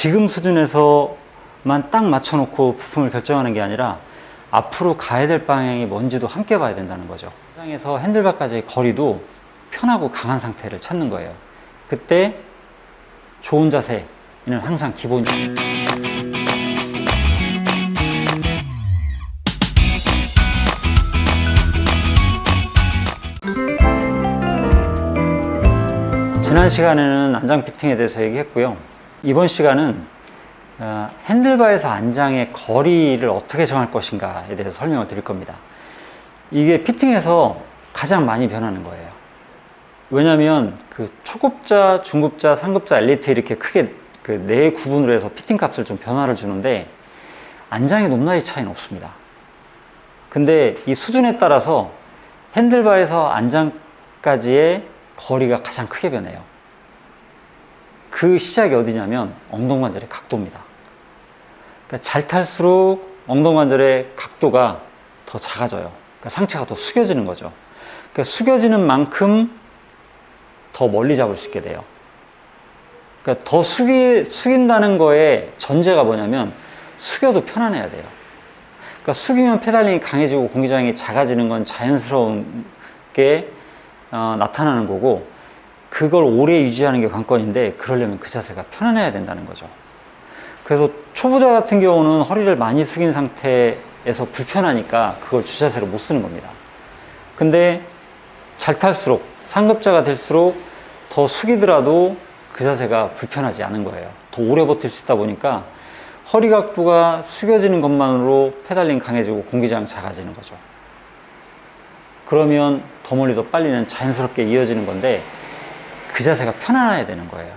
지금 수준에서만 딱 맞춰놓고 부품을 결정하는 게 아니라 앞으로 가야 될 방향이 뭔지도 함께 봐야 된다는 거죠. 장에서 핸들바까지의 거리도 편하고 강한 상태를 찾는 거예요. 그때 좋은 자세는 항상 기본이에요. 지난 시간에는 안장 피팅에 대해서 얘기했고요. 이번 시간은 어, 핸들바에서 안장의 거리를 어떻게 정할 것인가에 대해서 설명을 드릴 겁니다. 이게 피팅에서 가장 많이 변하는 거예요. 왜냐하면 그 초급자, 중급자, 상급자, 엘리트 이렇게 크게 그 네 구분으로 해서 피팅 값을 좀 변화를 주는데 안장의 높낮이 차이는 없습니다. 근데 이 수준에 따라서 핸들바에서 안장까지의 거리가 가장 크게 변해요. 그 시작이 어디냐면 엉덩관절의 각도입니다. 그러니까 잘 탈수록 엉덩관절의 각도가 더 작아져요. 그러니까 상체가 더 숙여지는 거죠. 그러니까 숙여지는 만큼 더 멀리 잡을 수 있게 돼요. 그러니까 더 숙이, 숙인다는 거의 전제가 뭐냐면 숙여도 편안해야 돼요. 그러니까 숙이면 페달링이 강해지고 공기장이 작아지는 건 자연스러운 게 어, 나타나는 거고 그걸 오래 유지하는 게 관건인데 그러려면 그 자세가 편안해야 된다는 거죠. 그래서 초보자 같은 경우는 허리를 많이 숙인 상태에서 불편하니까 그걸 주자세로 못 쓰는 겁니다. 근데 잘 탈수록 상급자가 될수록 더 숙이더라도 그 자세가 불편하지 않은 거예요. 더 오래 버틸 수 있다 보니까 허리 각도가 숙여지는 것만으로 페달링 강해지고 공기장 작아지는 거죠. 그러면 더 멀리 더 빨리는 자연스럽게 이어지는 건데 그 자세가 편안해야 되는 거예요.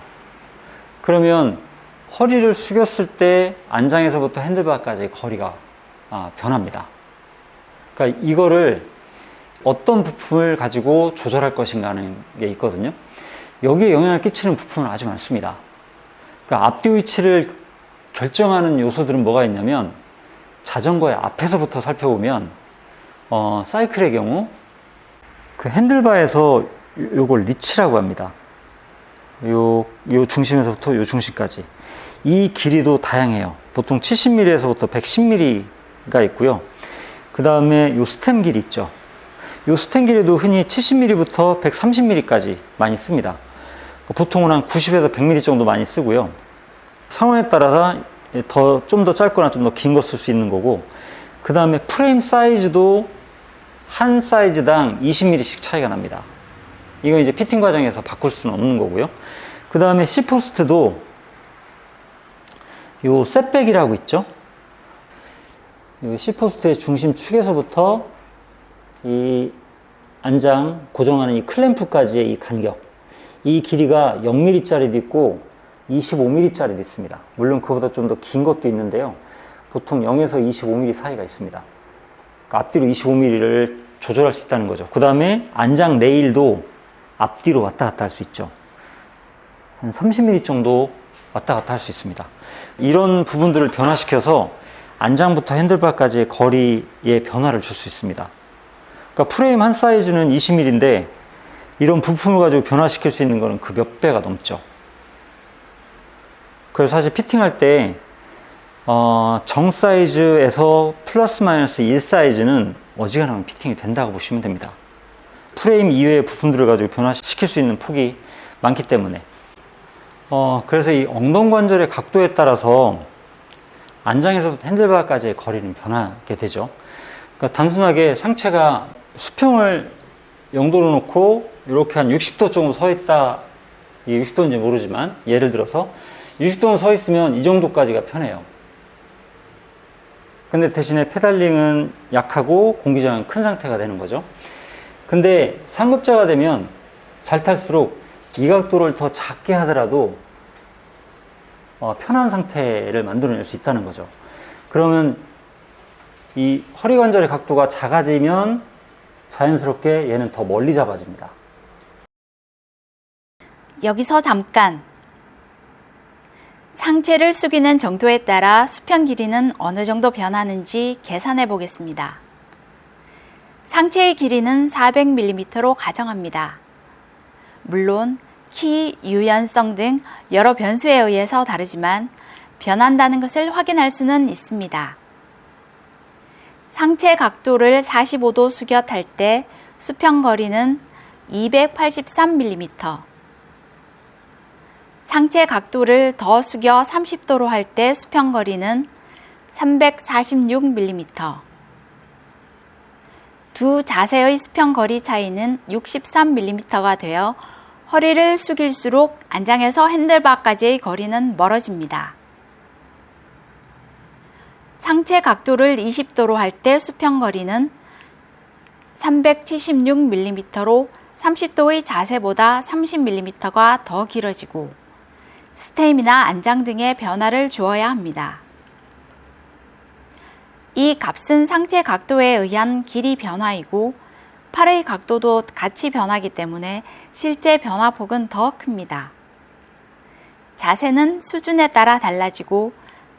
그러면 허리를 숙였을 때 안장에서부터 핸들바까지 거리가 아, 변합니다. 그러니까 이거를 어떤 부품을 가지고 조절할 것인가 하는 게 있거든요. 여기에 영향을 끼치는 부품은 아주 많습니다. 그러니까 앞뒤 위치를 결정하는 요소들은 뭐가 있냐면 자전거의 앞에서부터 살펴보면 어, 사이클의 경우 그 핸들바에서 요- 요걸 리치라고 합니다. 요, 요 중심에서부터 요 중심까지. 이 길이도 다양해요. 보통 70mm에서부터 110mm가 있고요. 그 다음에 요 스템 길이 있죠. 요 스템 길이도 흔히 70mm부터 130mm까지 많이 씁니다. 보통은 한 90에서 100mm 정도 많이 쓰고요. 상황에 따라서 더, 좀 더 짧거나 좀 더 긴 거 쓸 수 있는 거고, 그 다음에 프레임 사이즈도 한 사이즈당 20mm씩 차이가 납니다. 이건 이제 피팅 과정에서 바꿀 수는 없는 거고요. 그 다음에 C포스트도 요 셋백이라고 있죠. 요 C포스트의 중심 축에서부터 이 안장 고정하는 이 클램프까지의 이 간격. 이 길이가 0mm짜리도 있고 25mm짜리도 있습니다. 물론 그보다 좀 더 긴 것도 있는데요. 보통 0에서 25mm 사이가 있습니다. 그러니까 앞뒤로 25mm를 조절할 수 있다는 거죠. 그 다음에 안장 레일도 앞뒤로 왔다 갔다 할 수 있죠. 한 30mm 정도 왔다 갔다 할 수 있습니다. 이런 부분들을 변화시켜서 안장부터 핸들바까지의 거리에 변화를 줄 수 있습니다. 그러니까 프레임 한 사이즈는 20mm인데 이런 부품을 가지고 변화시킬 수 있는 거는 그 몇 배가 넘죠. 그래서 사실 피팅할 때 어, 정 사이즈에서 플러스 마이너스 1 사이즈는 어지간하면 피팅이 된다고 보시면 됩니다. 프레임 이외의 부품들을 가지고 변화시킬 수 있는 폭이 많기 때문에. 어, 그래서 이 엉덩 관절의 각도에 따라서 안장에서부터 핸들바까지의 거리는 변하게 되죠. 그러니까 단순하게 상체가 수평을 0도로 놓고 이렇게 한 60도 정도 서 있다. 이게 60도인지 모르지만 예를 들어서 60도는 서 있으면 이 정도까지가 편해요. 근데 대신에 페달링은 약하고 공기장은 큰 상태가 되는 거죠. 근데 상급자가 되면 잘 탈수록 이 각도를 더 작게 하더라도 어, 편한 상태를 만들어낼 수 있다는 거죠. 그러면 이 허리 관절의 각도가 작아지면 자연스럽게 얘는 더 멀리 잡아집니다. 여기서 잠깐. 상체를 숙이는 정도에 따라 수평 길이는 어느 정도 변하는지 계산해 보겠습니다. 상체의 길이는 400mm로 가정합니다. 물론 키, 유연성 등 여러 변수에 의해서 다르지만 변한다는 것을 확인할 수는 있습니다. 상체 각도를 45도 숙여 탈 때 수평 거리는 283mm, 상체 각도를 더 숙여 30도로 할 때 수평 거리는 346mm, 두 자세의 수평 거리 차이는 63mm가 되어 허리를 숙일수록 안장에서 핸들바까지의 거리는 멀어집니다. 상체 각도를 20도로 할 때 수평 거리는 376mm로 30도의 자세보다 30mm가 더 길어지고 스템이나 안장 등의 변화를 주어야 합니다. 이 값은 상체 각도에 의한 길이 변화이고 팔의 각도도 같이 변하기 때문에 실제 변화폭은 더 큽니다. 자세는 수준에 따라 달라지고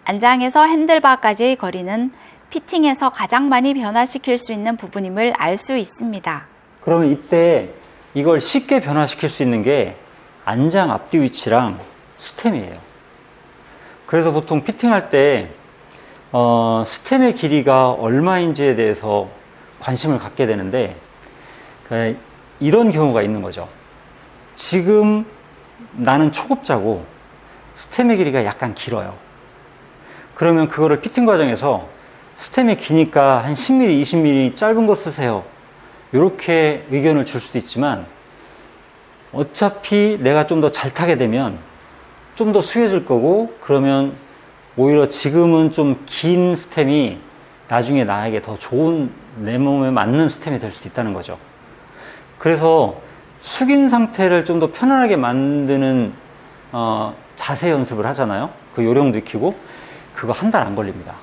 안장에서 핸들바까지의 거리는 피팅에서 가장 많이 변화시킬 수 있는 부분임을 알 수 있습니다. 그러면 이때 이걸 쉽게 변화시킬 수 있는 게 안장 앞뒤 위치랑 스템이에요. 그래서 보통 피팅할 때 어, 스템의 길이가 얼마인지에 대해서 관심을 갖게 되는데 그, 이런 경우가 있는 거죠. 지금 나는 초급자고 스템의 길이가 약간 길어요. 그러면 그거를 피팅 과정에서 스템이 기니까 한 10mm, 20mm 짧은 거 쓰세요. 이렇게 의견을 줄 수도 있지만 어차피 내가 좀 더 잘 타게 되면 좀 더 수해질 거고 그러면 오히려 지금은 좀 긴 스템이 나중에 나에게 더 좋은 내 몸에 맞는 스템이 될 수 있다는 거죠. 그래서 숙인 상태를 좀 더 편안하게 만드는 어, 자세 연습을 하잖아요. 그 요령도 익히고 그거 한 달 안 걸립니다.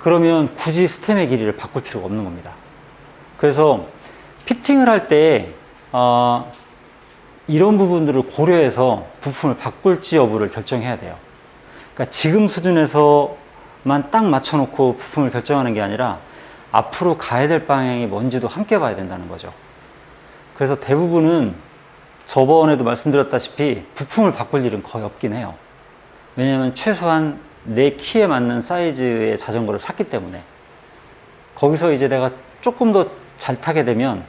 그러면 굳이 스템의 길이를 바꿀 필요가 없는 겁니다. 그래서 피팅을 할때 어, 이런 부분들을 고려해서 부품을 바꿀지 여부를 결정해야 돼요. 그러니까 지금 수준에서만 딱 맞춰놓고 부품을 결정하는 게 아니라 앞으로 가야 될 방향이 뭔지도 함께 봐야 된다는 거죠. 그래서 대부분은 저번에도 말씀드렸다시피 부품을 바꿀 일은 거의 없긴 해요. 왜냐하면 최소한 내 키에 맞는 사이즈의 자전거를 샀기 때문에 거기서 이제 내가 조금 더 잘 타게 되면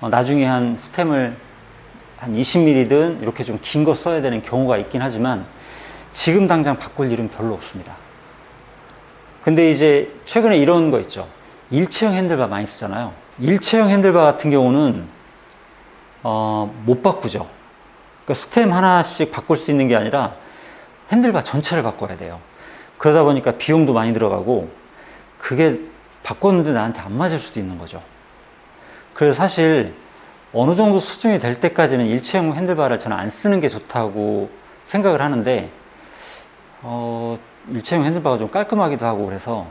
어, 나중에 한 스템을 한 20mm든 이렇게 좀 긴 거 써야 되는 경우가 있긴 하지만 지금 당장 바꿀 일은 별로 없습니다. 근데 이제 최근에 이런 거 있죠. 일체형 핸들바 많이 쓰잖아요. 일체형 핸들바 같은 경우는 어, 못 바꾸죠. 그러니까 스템 하나씩 바꿀 수 있는 게 아니라 핸들바 전체를 바꿔야 돼요. 그러다 보니까 비용도 많이 들어가고 그게 바꿨는데 나한테 안 맞을 수도 있는 거죠. 그래서 사실 어느 정도 수준이 될 때까지는 일체형 핸들바를 저는 안 쓰는 게 좋다고 생각을 하는데 어, 일체형 핸들바가 좀 깔끔하기도 하고 그래서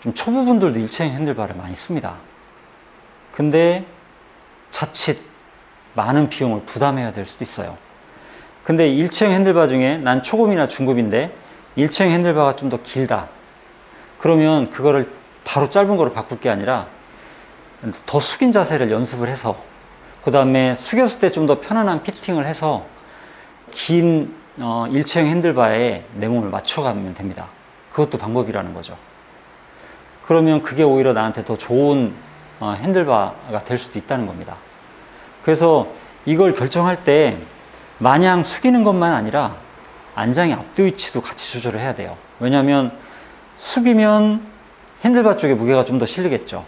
좀 초보분들도 일체형 핸들바를 많이 씁니다. 근데 자칫 많은 비용을 부담해야 될 수도 있어요. 근데 일체형 핸들바 중에 난 초급이나 중급인데 일체형 핸들바가 좀 더 길다. 그러면 그거를 바로 짧은 거로 바꿀 게 아니라 더 숙인 자세를 연습을 해서 그 다음에 숙였을 때 좀 더 편안한 피팅을 해서 긴 어, 일체형 핸들바에 내 몸을 맞춰가면 됩니다. 그것도 방법이라는 거죠. 그러면 그게 오히려 나한테 더 좋은 어, 핸들바가 될 수도 있다는 겁니다. 그래서 이걸 결정할 때 마냥 숙이는 것만 아니라 안장의 앞뒤 위치도 같이 조절을 해야 돼요. 왜냐하면 숙이면 핸들바 쪽에 무게가 좀 더 실리겠죠.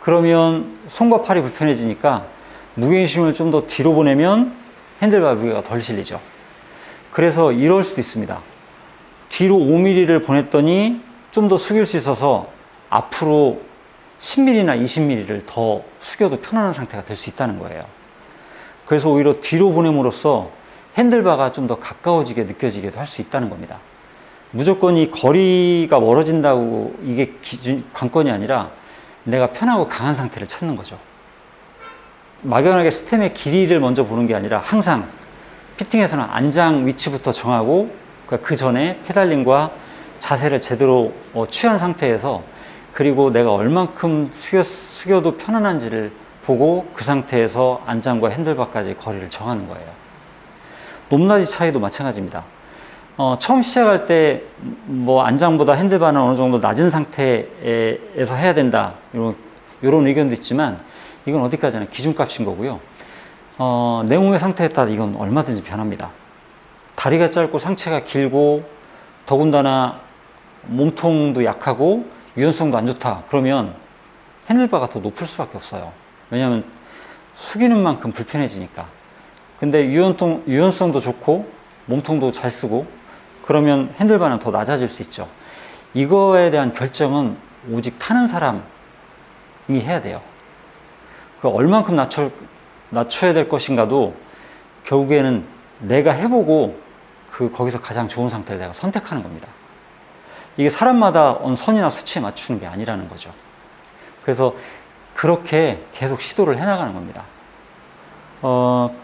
그러면 손과 팔이 불편해지니까 무게중심을 좀 더 뒤로 보내면 핸들바 무게가 덜 실리죠. 그래서 이럴 수도 있습니다. 뒤로 5mm를 보냈더니 좀 더 숙일 수 있어서 앞으로 10mm나 20mm를 더 숙여도 편안한 상태가 될 수 있다는 거예요. 그래서 오히려 뒤로 보냄으로써 핸들바가 좀 더 가까워지게 느껴지기도 할 수 있다는 겁니다. 무조건 이 거리가 멀어진다고 이게 기준, 관건이 아니라 내가 편하고 강한 상태를 찾는 거죠. 막연하게 스템의 길이를 먼저 보는 게 아니라 항상 피팅에서는 안장 위치부터 정하고 그 전에 페달링과 자세를 제대로 어, 취한 상태에서 그리고 내가 얼만큼 숙여, 숙여도 편안한지를 보고 그 상태에서 안장과 핸들바까지 거리를 정하는 거예요. 높낮이 차이도 마찬가지입니다. 어, 처음 시작할 때 뭐 안장보다 핸들바는 어느 정도 낮은 상태에서 해야 된다 이런 이런 의견도 있지만 이건 어디까지나 기준값인 거고요. 어, 내 몸의 상태에 따라 이건 얼마든지 변합니다. 다리가 짧고 상체가 길고 더군다나 몸통도 약하고 유연성도 안 좋다. 그러면 핸들바가 더 높을 수밖에 없어요. 왜냐하면 숙이는 만큼 불편해지니까. 근데 유연성, 유연성도 좋고 몸통도 잘 쓰고 그러면 핸들바는 더 낮아질 수 있죠. 이거에 대한 결정은 오직 타는 사람이 해야 돼요. 그 얼만큼 낮춰, 낮춰야 될 것인가도 결국에는 내가 해보고 그 거기서 가장 좋은 상태를 내가 선택하는 겁니다. 이게 사람마다 어느 선이나 수치에 맞추는 게 아니라는 거죠. 그래서 그렇게 계속 시도를 해나가는 겁니다. 어,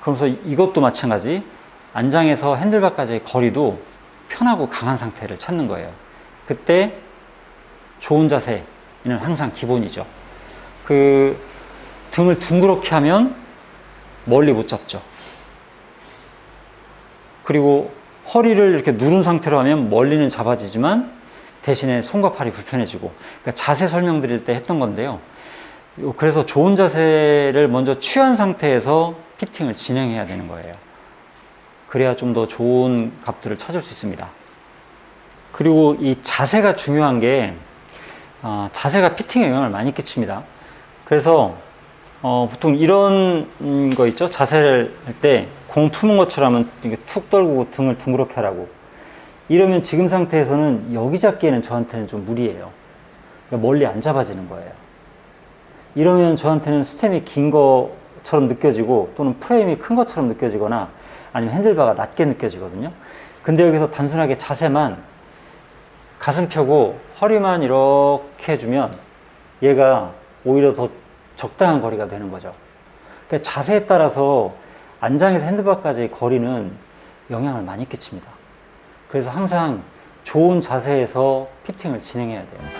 그러면서 이것도 마찬가지. 안장에서 핸들바까지의 거리도 편하고 강한 상태를 찾는 거예요. 그때 좋은 자세는 항상 기본이죠. 그 등을 둥그렇게 하면 멀리 못 잡죠. 그리고 허리를 이렇게 누른 상태로 하면 멀리는 잡아지지만 대신에 손과 팔이 불편해지고 그러니까 자세 설명드릴 때 했던 건데요. 요- 그래서 좋은 자세를 먼저 취한 상태에서 피팅을 진행해야 되는 거예요. 그래야 좀 더 좋은 값들을 찾을 수 있습니다. 그리고 이 자세가 중요한 게 어, 자세가 피팅에 영향을 많이 끼칩니다. 그래서 어, 보통 이런 음, 거 있죠? 자세를 할 때공 품은 것처럼 툭 떨구고 등을 둥그렇게 하라고. 이러면 지금 상태에서는 여기 잡기에는 저한테는 좀 무리예요. 그러니까 멀리 안 잡아지는 거예요. 이러면 저한테는 스템이 긴 것처럼 느껴지고 또는 프레임이 큰 것처럼 느껴지거나 아니면 핸들바가 낮게 느껴지거든요. 근데 여기서 단순하게 자세만 가슴 펴고 허리만 이렇게 해주면 얘가 오히려 더 적당한 거리가 되는 거죠. 그러니까 자세에 따라서 안장에서 핸드바까지의 거리는 영향을 많이 끼칩니다. 그래서 항상 좋은 자세에서 피팅을 진행해야 돼요.